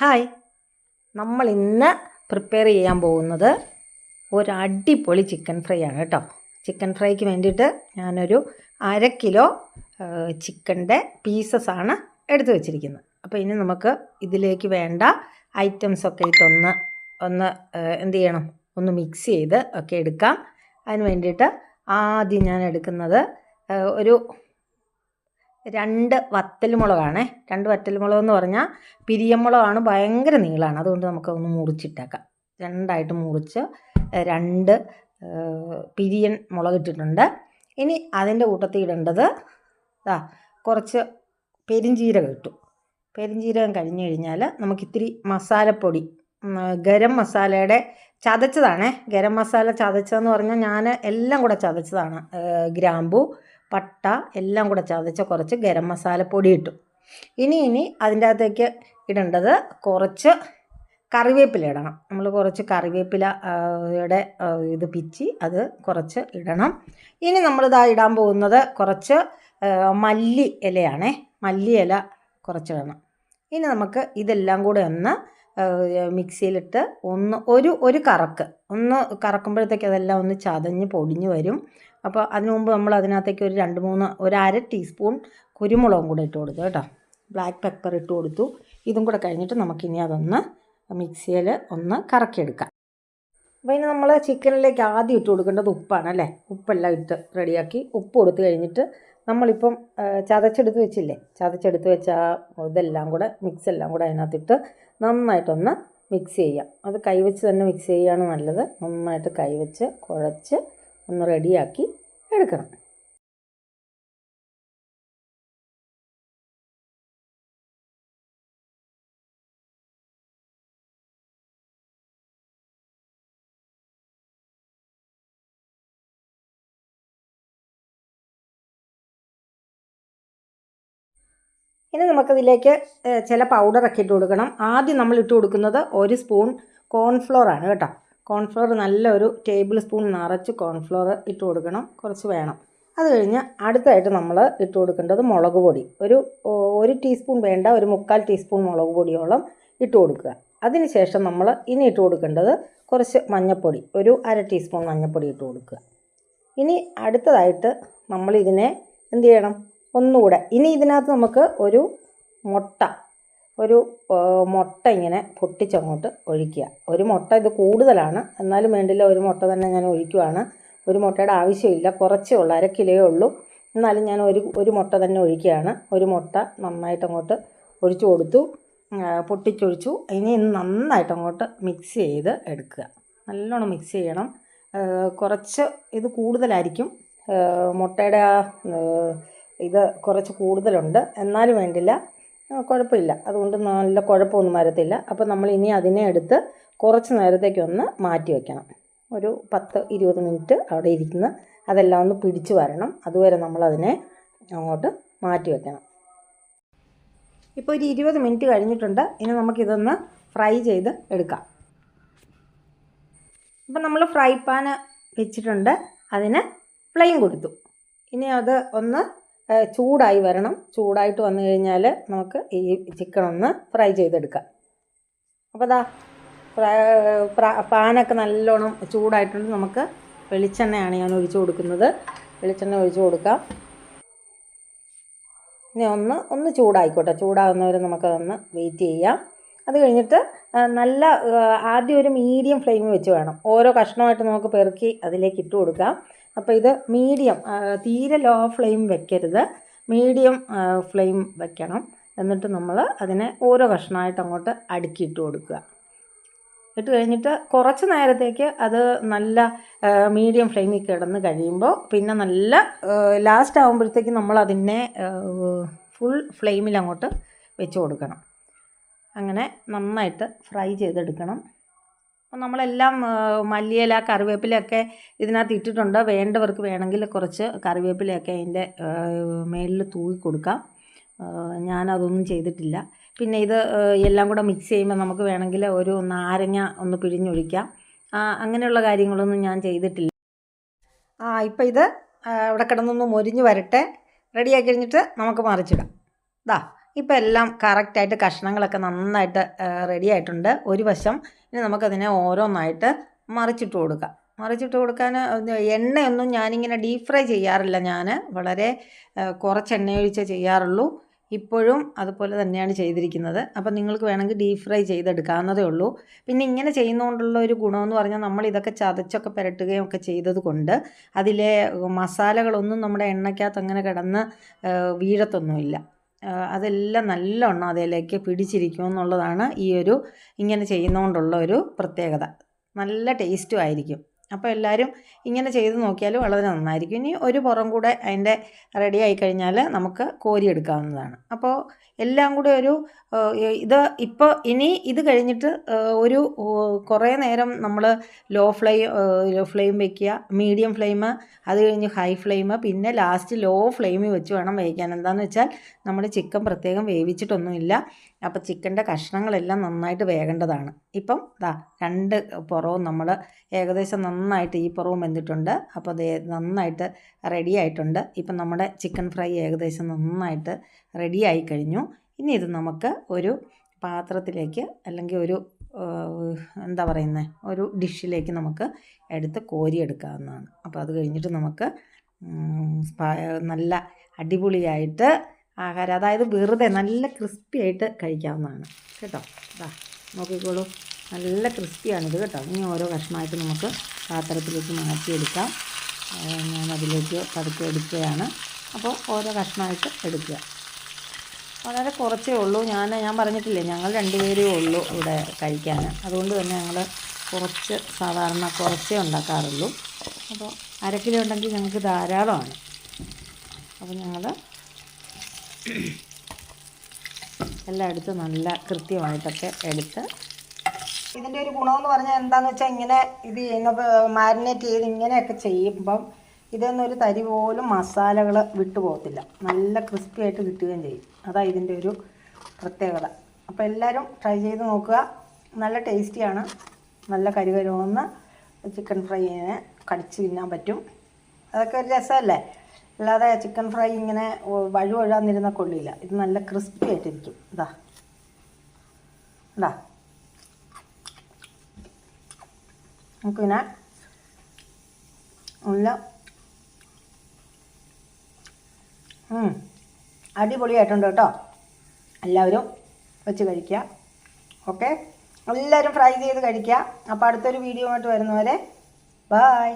Hi. നമ്മൾ ഇന്ന് prepare ചെയ്യാൻ പോകുന്നത് ഒരു അടിപൊളി ചിക്കൻ ഫ്രൈ ആണ് കേട്ടോ. ചിക്കൻ ഫ്രൈക്ക് വേണ്ടിയിട്ട് ഞാനൊരു അര കിലോ ചിക്കന്റെ പീസസ് ആണ് എടുത്തു വച്ചിരിക്കുന്നത്. അപ്പോൾ ഇനി നമുക്ക് ഇതിലേക്ക് വേണ്ട ഐറ്റംസ് ഒക്കെ ഇട്ടൊന്ന് ഒന്ന് എന്ത് ചെയ്യണം? ഒന്ന് മിക്സ് ചെയ്ത് ഒക്കെ എടുക്കാം. അതിന് വേണ്ടിയിട്ട് ആദ്യം ഞാൻ എടുക്കുന്നത് ഒരു രണ്ട് വറ്റൽമുളകാണേ രണ്ട് വറ്റൽമുളക് എന്ന് പറഞ്ഞാൽ പിരിയമുളകാണ് ഭയങ്കര നീളമാണ് അതുകൊണ്ട് നമുക്കൊന്ന് മുറിച്ചിട്ടേക്കാം. രണ്ടായിട്ട് മുറിച്ച് രണ്ട് പിരിയൻ മുളക് ഇട്ടിട്ടുണ്ട് ഇനി അതിന്റെ കൂട്ടത്തിൽ ഇടേണ്ടത് ആ കുറച്ച് പെരിഞ്ജീരകം ഇട്ടു. പെരിഞ്ജീരകം കഴിഞ്ഞ് കഴിഞ്ഞാൽ നമുക്കിത്തിരി മസാലപ്പൊടി ഗരം മസാലയുടെ ചതച്ചതാണേ. ഗരം മസാല ചതച്ചതെന്ന് പറഞ്ഞാൽ ഞാൻ എല്ലാം കൂടെ ചതച്ചതാണ് ഗ്രാമ്പു പട്ട എല്ലാം കൂടെ ചതച്ച കുറച്ച് ഗരം മസാലപ്പൊടി ഇട്ടു. ഇനി ഇനി അതിന്റെ അകത്തേക്ക് ഇടേണ്ടത് കുറച്ച് കറിവേപ്പില ഇടണം. നമ്മൾ കുറച്ച് കറിവേപ്പിലയുടെ ഇത് പിച്ചി അത് കുറച്ച് ഇടണം. ഇനി നമ്മളിതാ ഇടാൻ പോകുന്നത് കുറച്ച് മല്ലി ഇലയാണേ. മല്ലി ഇല കുറച്ചിടണം ഇനി നമുക്ക് ഇതെല്ലാം കൂടെ ഒന്ന് മിക്സിയിലിട്ട് ഒന്ന് ഒരു ഒരു കറക്ക്. ഒന്ന് കറക്കുമ്പോഴത്തേക്ക് അതെല്ലാം ഒന്ന് ചതഞ്ഞ് പൊടിഞ്ഞ് വരും. അപ്പോൾ അതിനു മുമ്പ് നമ്മൾ അതിനകത്തേക്ക് ഒരു രണ്ട് മൂന്ന് ഒരു അര ടീസ്പൂൺ കുരുമുളകും കൂടെ ഇട്ട് കൊടുത്തു കേട്ടോ. ബ്ലാക്ക് പെപ്പർ ഇട്ട് കൊടുത്തു. ഇതും കൂടെ കഴിഞ്ഞിട്ട് നമുക്കിനി അതൊന്ന് മിക്സിയിൽ ഒന്ന് കറക്കിയെടുക്കാം. അപ്പോൾ ഇനി നമ്മൾ ചിക്കനിലേക്ക് ആദ്യം ഇട്ട് കൊടുക്കേണ്ടത് ഉപ്പാണ് അല്ലേ? ഉപ്പെല്ലാം ഇട്ട് റെഡിയാക്കി ഉപ്പ് കൊടുത്ത് കഴിഞ്ഞിട്ട് നമ്മളിപ്പം ചതച്ചെടുത്ത് വെച്ചില്ലേ? ചതച്ചെടുത്ത് വെച്ച ഇതെല്ലാം കൂടെ മിക്സ് എല്ലാം കൂടെ അതിനകത്തിട്ട് നന്നായിട്ടൊന്ന് മിക്സ് ചെയ്യാം. അത് കൈവച്ച് തന്നെ മിക്സ് ചെയ്യുകയാണ് നല്ലത്. നന്നായിട്ട് കൈവച്ച് കുഴച്ച് ഒന്ന് റെഡിയാക്കി എടുക്കണം. ഇനി നമുക്കതിലേക്ക് ചില പൗഡറൊക്കെ ഇട്ട് കൊടുക്കണം. ആദ്യം നമ്മൾ ഇട്ട് കൊടുക്കുന്നത് ഒരു സ്പൂൺ കോൺഫ്ലോർ ആണ് കേട്ടോ. കോൺഫ്ലോർ നല്ലൊരു ടേബിൾ സ്പൂൺ നിറച്ച് കോൺഫ്ലോർ ഇട്ട് കൊടുക്കണം. കുറച്ച് വേണം. അത് കഴിഞ്ഞ് അടുത്തായിട്ട് നമ്മൾ ഇട്ട് കൊടുക്കേണ്ടത് മുളക് പൊടി. ഒരു ഒരു ടീസ്പൂൺ വേണ്ട ഒരു മുക്കാൽ ടീസ്പൂൺ മുളക് പൊടിയോളം ഇട്ട് കൊടുക്കുക. അതിനുശേഷം നമ്മൾ ഇനി ഇട്ട് കൊടുക്കേണ്ടത് കുറച്ച് മഞ്ഞൾപ്പൊടി ഒരു അര ടീസ്പൂൺ മഞ്ഞൾപ്പൊടി ഇട്ട് കൊടുക്കുക. ഇനി അടുത്തതായിട്ട് നമ്മൾ ഇതിനെ എന്ത് ചെയ്യണം? ഒന്നുകൂടെ. ഇനി ഇതിനകത്ത് നമുക്ക് ഒരു മുട്ട ഒരു മുട്ട ഇങ്ങനെ പൊട്ടിച്ചങ്ങോട്ട് ഒഴിക്കുക. ഒരു മുട്ട ഇത് കൂടുതലാണ്. എന്നാലും വേണ്ടില്ല ഒരു മുട്ട തന്നെ ഞാൻ ഒഴിക്കുവാണ്. ഒരു മുട്ടയുടെ ആവശ്യമില്ല. കുറച്ചേ ഉള്ളൂ അര കിലോയേ ഉള്ളൂ. എന്നാലും ഞാൻ ഒരു ഒരു മുട്ട തന്നെ ഒഴിക്കുകയാണ്. ഒരു മുട്ട നന്നായിട്ട് അങ്ങോട്ട് ഒഴിച്ചു കൊടുത്തു. പൊട്ടിച്ചൊഴിച്ചു. ഇനി നന്നായിട്ട് അങ്ങോട്ട് മിക്സ് ചെയ്ത് എടുക്കുക. നല്ലോണം മിക്സ് ചെയ്യണം. കുറച്ച് ഇത് കൂടുതലായിരിക്കും. മുട്ടയുടെ ആ ഇത് കുറച്ച് കൂടുതലുണ്ട്. എന്നാലും വേണ്ടില്ല കുഴപ്പമില്ല. അതുകൊണ്ട് നല്ല കുഴപ്പമൊന്നും വരത്തില്ല. അപ്പോൾ നമ്മൾ ഇനി അതിനെ എടുത്ത് കുറച്ച് നേരത്തേക്ക് ഒന്ന് മാറ്റി വയ്ക്കണം ഒരു പത്ത് ഇരുപത് മിനിറ്റ് അവിടെ ഇരിക്കുന്ന അതെല്ലാം ഒന്ന് പിടിച്ച് വരണം. അതുവരെ നമ്മളതിനെ അങ്ങോട്ട് മാറ്റി വയ്ക്കണം ഇപ്പോൾ ഒരു ഇരുപത് മിനിറ്റ് കഴിഞ്ഞിട്ടുണ്ട്. ഇനി നമുക്കിതൊന്ന് ഫ്രൈ ചെയ്ത് എടുക്കാം. ഇപ്പം നമ്മൾ ഫ്രൈ പാന് വെച്ചിട്ടുണ്ട്. അതിന് ഫ്ലെയിം കൊടുത്തു. ഇനി അത് ഒന്ന് ചൂടായി വരണം. ചൂടായിട്ട് വന്നു കഴിഞ്ഞാൽ നമുക്ക് ഈ ചിക്കൻ ഒന്ന് ഫ്രൈ ചെയ്തെടുക്കാം. അപ്പോൾ ദാ പാനൊക്കെ നല്ലോണം ചൂടായിട്ടുണ്ട്. നമുക്ക് വെളിച്ചെണ്ണയാണ് ഞാൻ ഒഴിച്ചു കൊടുക്കുന്നത്. വെളിച്ചെണ്ണ ഒഴിച്ചു കൊടുക്കാം. ഇനി ഒന്ന് ഒന്ന് ചൂടായിക്കോട്ടെ. ചൂടാകുന്നവരെ നമുക്കതൊന്ന് വെയിറ്റ് ചെയ്യാം. അത് കഴിഞ്ഞിട്ട് നല്ല ആദ്യം ഒരു മീഡിയം ഫ്ലെയിം വെച്ച് വേണം. ഓരോ കഷ്ണമായിട്ട് നമുക്ക് പെറുക്കി അതിലേക്ക് ഇട്ട് കൊടുക്കാം. അപ്പോൾ ഇത് മീഡിയം തീരെ ലോ ഫ്ലെയിം വെക്കരുത്. മീഡിയം ഫ്ലെയിം വെക്കണം. എന്നിട്ട് നമ്മൾ അതിനെ ഓരോ കഷ്ണമായിട്ട് അങ്ങോട്ട് അടുക്കിയിട്ട് കൊടുക്കുക. ഇട്ട് കഴിഞ്ഞിട്ട് കുറച്ച് നേരത്തേക്ക് അത് നല്ല മീഡിയം ഫ്ലെയിമിൽ കിടന്ന് കഴിയുമ്പോൾ പിന്നെ നല്ല ലാസ്റ്റ് ആകുമ്പോഴത്തേക്ക് നമ്മൾ അതിനെ ഫുൾ ഫ്ലെയിമിൽ അങ്ങോട്ട് വെച്ച് കൊടുക്കണം. അങ്ങനെ നന്നായിട്ട് ഫ്രൈ ചെയ്തെടുക്കണം. അപ്പോൾ നമ്മളെല്ലാം മല്ലിയില കറിവേപ്പിലയൊക്കെ ഇതിനകത്ത് ഇട്ടിട്ടുണ്ട്. വേണ്ടവർക്ക് വേണമെങ്കിൽ കുറച്ച് കറിവേപ്പിലയൊക്കെ അതിന്റെ മേളിൽ തൂവി കൊടുക്കാം. ഞാനതൊന്നും ചെയ്തിട്ടില്ല. പിന്നെ ഇത് എല്ലാം കൂടെ മിക്സ് ചെയ്യുമ്പോൾ നമുക്ക് വേണമെങ്കിൽ ഒരു നാരങ്ങ ഒന്ന് പിഴിഞ്ഞൊഴിക്കാം. അങ്ങനെയുള്ള കാര്യങ്ങളൊന്നും ഞാൻ ചെയ്തിട്ടില്ല. ആ ഇപ്പം ഇത് ഇവിടെ കിടന്നൊന്ന് മൊരിഞ്ഞ് വരട്ടെ. റെഡിയാക്കി കഴിഞ്ഞിട്ട് നമുക്ക് മറിച്ചിടാം. ദാ. ഇപ്പം എല്ലാം കറക്റ്റായിട്ട് കഷ്ണങ്ങളൊക്കെ നന്നായിട്ട് റെഡി ആയിട്ടുണ്ട്. ഒരു വശം ഇനി നമുക്കതിനെ ഓരോന്നായിട്ട് മറിച്ചിട്ട് കൊടുക്കാം. മറിച്ചിട്ട് കൊടുക്കാൻ എണ്ണയൊന്നും ഞാനിങ്ങനെ ഡീപ് ഫ്രൈ ചെയ്യാറില്ല ഞാൻ വളരെ കുറച്ച് എണ്ണ ഒഴിച്ചേ ചെയ്യാറുള്ളൂ. ഇപ്പോഴും അതുപോലെ തന്നെയാണ് ചെയ്തിരിക്കുന്നത്. അപ്പം നിങ്ങൾക്ക് വേണമെങ്കിൽ ഡീപ് ഫ്രൈ ചെയ്തെടുക്കാവുന്നതേ ഉള്ളൂ. പിന്നെ ഇങ്ങനെ ചെയ്യുന്നതുകൊണ്ടുള്ള ഒരു ഗുണമെന്ന് പറഞ്ഞാൽ നമ്മൾ ഇതൊക്കെ ചതച്ചൊക്കെ പുരട്ടുകയും ഒക്കെ ചെയ്തത് കൊണ്ട് അതിലെ മസാലകളൊന്നും നമ്മുടെ എണ്ണയ്ക്കകത്ത് അങ്ങനെ കിടന്ന് വീഴത്തൊന്നുമില്ല. അതെല്ലാം നല്ലോണം അതിലേക്ക് പിടിച്ചിരിക്കും എന്നുള്ളതാണ് ഈ ഒരു ഇങ്ങനെ ചെയ്യുന്നതുകൊണ്ടുള്ള ഒരു പ്രത്യേകത. നല്ല ടേസ്റ്റും ആയിരിക്കും. അപ്പോൾ എല്ലാവരും ഇങ്ങനെ ചെയ്ത് നോക്കിയാൽ വളരെ നന്നായിരിക്കും. ഇനി ഒരു പുറം കൂടെ അതിന്റെ റെഡി ആയി കഴിഞ്ഞാൽ നമുക്ക് കോരിയെടുക്കാവുന്നതാണ് അപ്പോൾ എല്ലാം കൂടെ ഒരു ഇത് ഇപ്പോൾ ഇനി ഇത് കഴിഞ്ഞിട്ട് ഒരു കുറേ നേരം നമ്മൾ ലോ ഫ്ലെയിം ലോ ഫ്ലെയിം വയ്ക്കുക മീഡിയം ഫ്ലെയിം അത് കഴിഞ്ഞ് ഹൈ ഫ്ലെയിം പിന്നെ ലാസ്റ്റ് ലോ ഫ്ലെയിമിൽ വെച്ച് വേണം വേവിക്കാൻ. എന്താണെന്ന് വെച്ചാൽ നമ്മൾ ചിക്കൻ പ്രത്യേകം വേവിച്ചിട്ടൊന്നുമില്ല. അപ്പോൾ ചിക്കന്റെ കഷ്ണങ്ങളെല്ലാം നന്നായിട്ട് വേകേണ്ടതാണ്. ഇപ്പം ദാ രണ്ട് പുറവും നമ്മൾ ഏകദേശം നന്നായിട്ട് ഈ പുറവും വെന്തിട്ടുണ്ട്. അപ്പോൾ അത് നന്നായിട്ട് റെഡി ആയിട്ടുണ്ട്. ഇപ്പം നമ്മുടെ ചിക്കൻ ഫ്രൈ ഏകദേശം നന്നായിട്ട് റെഡി ആയി കഴിഞ്ഞു. ഇനി ഇത് നമുക്ക് ഒരു പാത്രത്തിലേക്ക് അല്ലെങ്കിൽ ഒരു എന്താ പറയുന്നത് ഒരു ഡിഷിലേക്ക് നമുക്ക് എടുത്ത് കോരിയെടുക്കാവുന്നതാണ്. അപ്പോൾ അത് കഴിഞ്ഞിട്ട് നമുക്ക് നല്ല അടിപൊളിയായിട്ട് ആഹാരം അതായത് വെറുതെ നല്ല ക്രിസ്പി ആയിട്ട് കഴിക്കാവുന്നതാണ്. കേട്ടോ? ഇതാ നോക്കിക്കോളൂ. നല്ല ക്രിസ്പിയാണിത് കേട്ടോ? ഇനി ഓരോ കഷ്ണമായിട്ട് നമുക്ക് പാത്രത്തിലേക്ക് മാറ്റിയെടുക്കാം. ഞാൻ അതിലേക്ക് പതുക്കെ എടുക്കുകയാണ് അപ്പോൾ ഓരോ കഷ്ണമായിട്ട് എടുക്കുക. വളരെ കുറച്ചേ ഉള്ളൂ. ഞാൻ ഞാൻ പറഞ്ഞിട്ടില്ലേ ഞങ്ങൾ രണ്ടുപേരേ ഉള്ളൂ ഇവിടെ കഴിക്കാൻ. അതുകൊണ്ട് തന്നെ ഞങ്ങൾ കുറച്ച് സാധാരണ കുറച്ചേ ഉണ്ടാക്കാറുള്ളൂ. അപ്പോൾ അര കിലോ ഉണ്ടെങ്കിൽ ഞങ്ങൾക്ക് ധാരാളമാണ്. അപ്പോൾ ഞങ്ങൾ എല്ലാം എടുത്ത് നല്ല കൃത്യമായിട്ടൊക്കെ എടുത്ത് ഇതിന്റെ ഒരു ഗുണമെന്ന് പറഞ്ഞാൽ എന്താണെന്ന് വെച്ചാൽ ഇങ്ങനെ ഇത് ചെയ്യുന്ന മാരിനേറ്റ് ചെയ്ത് ഇങ്ങനെയൊക്കെ ചെയ്യുമ്പം ഇതൊന്നും ഒരു തരി പോലും മസാലകൾ വിട്ടുപോകത്തില്ല നല്ല ക്രിസ്പി ആയിട്ട് കിട്ടുകയും ചെയ്യും. അതാണ് ഇതിന്റെ ഒരു പ്രത്യേകത. അപ്പോൾ എല്ലാവരും ട്രൈ ചെയ്ത് നോക്കുക. നല്ല ടേസ്റ്റിയാണ് നല്ല കരുകരുവെന്ന് ചിക്കൻ ഫ്രൈനെ കടിച്ച് തിന്നാൻ പറ്റും. അതൊക്കെ ഒരു രസമല്ലേ? അല്ലാതെ ചിക്കൻ ഫ്രൈ ഇങ്ങനെ വഴുവഴാന്നിരുന്ന കൊള്ളില്ല. ഇത് നല്ല ക്രിസ്പി ആയിട്ടിരിക്കും. ഇതാ ഇതാ നമുക്കിങ്ങനെ നല്ല അടിപൊളിയായിട്ടുണ്ട് കേട്ടോ. എല്ലാവരും വെച്ച് കഴിക്കുക. ഓക്കെ എല്ലാവരും ഫ്രൈ ചെയ്ത് കഴിക്കുക. അപ്പോൾ അടുത്തൊരു വീഡിയോ ആയിട്ട് വരുന്നവരെ ബായ്